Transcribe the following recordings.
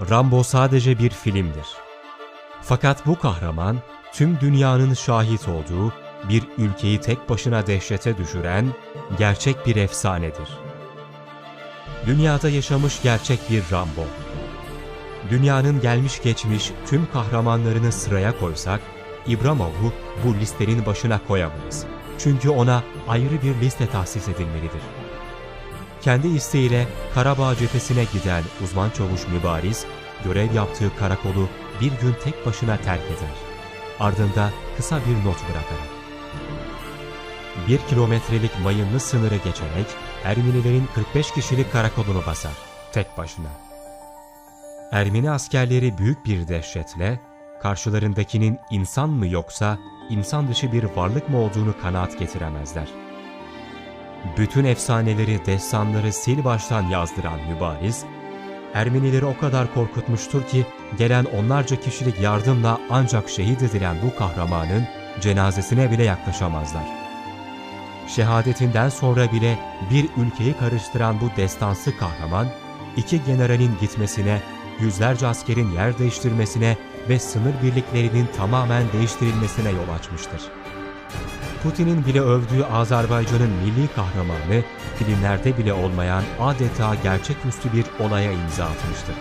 Rambo sadece bir filmdir. Fakat bu kahraman tüm dünyanın şahit olduğu bir ülkeyi tek başına dehşete düşüren gerçek bir efsanedir. Dünyada yaşamış gerçek bir Rambo. Dünyanın gelmiş geçmiş tüm kahramanlarını sıraya koysak, İbramov'u bu listenin başına koyamayız. Çünkü ona ayrı bir liste tahsis edilmelidir. Kendi isteğiyle Karabağ cephesine giden uzman çavuş Mübariz, görev yaptığı karakolu bir gün tek başına terk eder. Ardında kısa bir not bırakarak. Bir kilometrelik mayınlı sınırı geçerek Ermenilerin 45 kişilik karakolunu basar, tek başına. Ermeni askerleri büyük bir dehşetle, karşılarındakinin insan mı yoksa insan dışı bir varlık mı olduğunu kanaat getiremezler. Bütün efsaneleri, destanları sil baştan yazdıran Mübariz, Ermenileri o kadar korkutmuştur ki gelen onlarca kişilik yardımla ancak şehit edilen bu kahramanın cenazesine bile yaklaşamazlar. Şehadetinden sonra bile bir ülkeyi karıştıran bu destansı kahraman, iki generalin gitmesine, yüzlerce askerin yer değiştirmesine ve sınır birliklerinin tamamen değiştirilmesine yol açmıştır. Putin'in bile övdüğü Azerbaycan'ın milli kahramanı, filmlerde bile olmayan adeta gerçeküstü bir olaya imza atmıştır.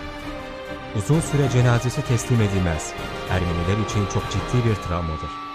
Uzun süre cenazesi teslim edilmez. Ermeniler için çok ciddi bir travmadır.